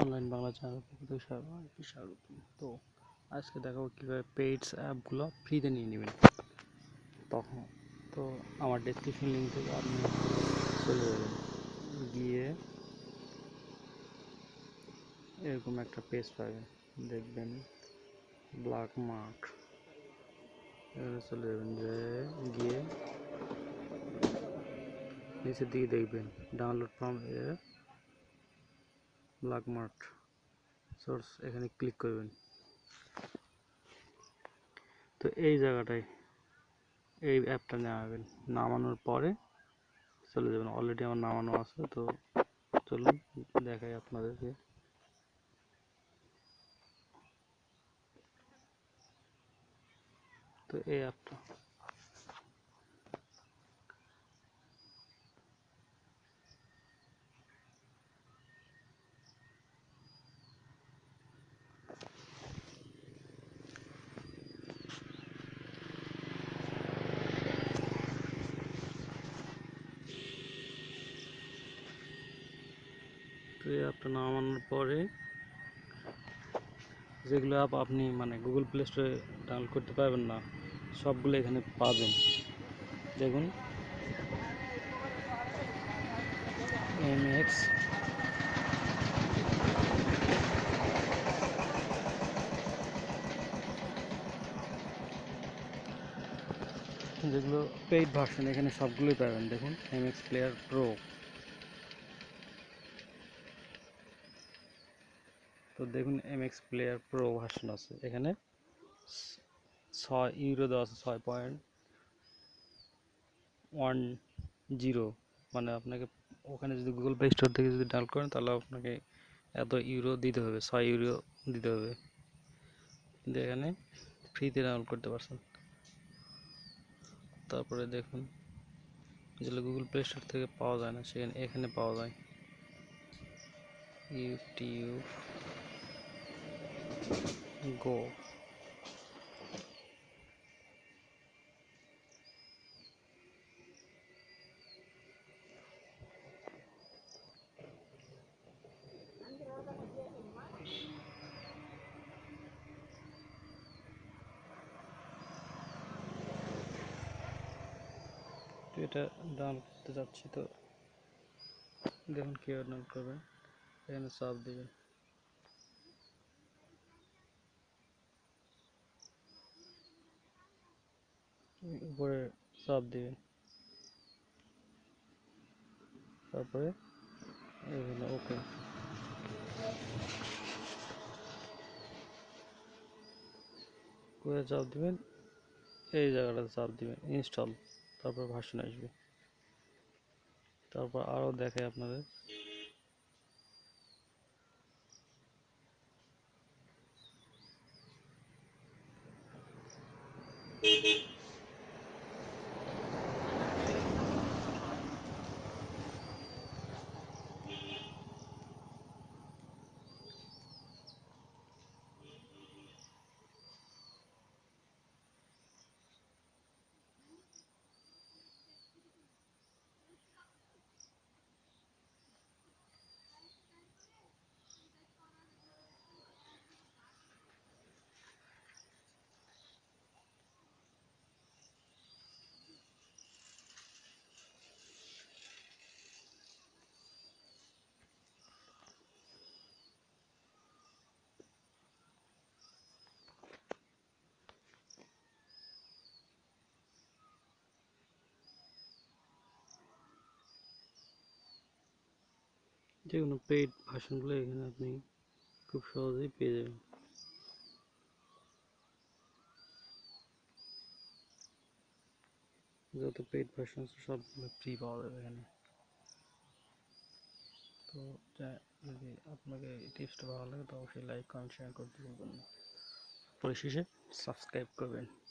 online Bangla channel শুরু হচ্ছে তো আজকে দেখাবো কিভাবে পেইডস অ্যাপগুলো ফ্রি দেনিয়ে নেবেন তো তো আমার ডেসক্রিপশন লিংকে আপনারা দিয়ে এরকম একটা পেজ পাবেন দেখবেন ব্লক মার্ক এখানে চলে যাবেন গিয়ে নেসে দিই দেখবেন ডাউনলোড ফর্ম এর ব্ল্যাক মার্ট সোর্স এখানে ক্লিক করবেন তো এই জায়গাটায় এই অ্যাপটা নামাবেন নামানোর পরে চলে যাবেন অলরেডি আমার নামানো আছে তো চলুন দেখাই আপনাদেরকে তো এই অ্যাপটা অ্যাপটা নামানোর পরে যেগুলো অ্যাপ আপনি মানে গুগল প্লে স্টোরে ডাউনলোড করতে পারবেন না সবগুলো এখানে পাবেন দেখুন এম এক্স যেগুলো পেইড ভার্সন এখানে সবগুলোই পাবেন দেখুন এম এক্স প্লেয়ার প্রো তো দেখুন এমএক্স প্লেয়ার প্রো ভার্সন আছে এখানে ছয় ইউরো দেওয়া আছে ছয় পয়েন্ট ওয়ান জিরো মানে আপনাকে ওখানে যদি গুগল প্লে স্টোর থেকে যদি ডাউনলোড করেন তাহলে আপনাকে এত ইউরো দিতে হবে ছয় ইউরো দিতে হবে কিন্তু এখানে ফ্রিতে ডাউনলোড করতে পারছেন তারপরে দেখুন যেগুলো গুগল প্লে স্টোর থেকে পাওয়া যায় না সেখানে এখানে পাওয়া যায় ইউটিউব গো তো এটা ডাম করতে যাচ্ছে তো দেন কি নোট করবে দেন সব দিবেন ইপরে চাপ দিবেন তারপরে এই হলো ওকে কোয়ারে চাপ দিবেন এই জায়গাটাতে চাপ দিবেন ইনস্টল তারপর ভার্সন আসবে তারপর আরো দেখায় আপনাদের যে অনলাইন পেইড ভার্সন গুলো এখানে আপনি খুব সহজেই পেয়ে যাবেন যত পেইড ভার্সনস সব ফ্রি পাওয়া যাবে এখানে তো যদি আপনাদের টিপস ভালো লাগে তাহলে লাইক কমেন্ট শেয়ার করতে ভুলবেন না পরিশেষে সাবস্ক্রাইব করবেন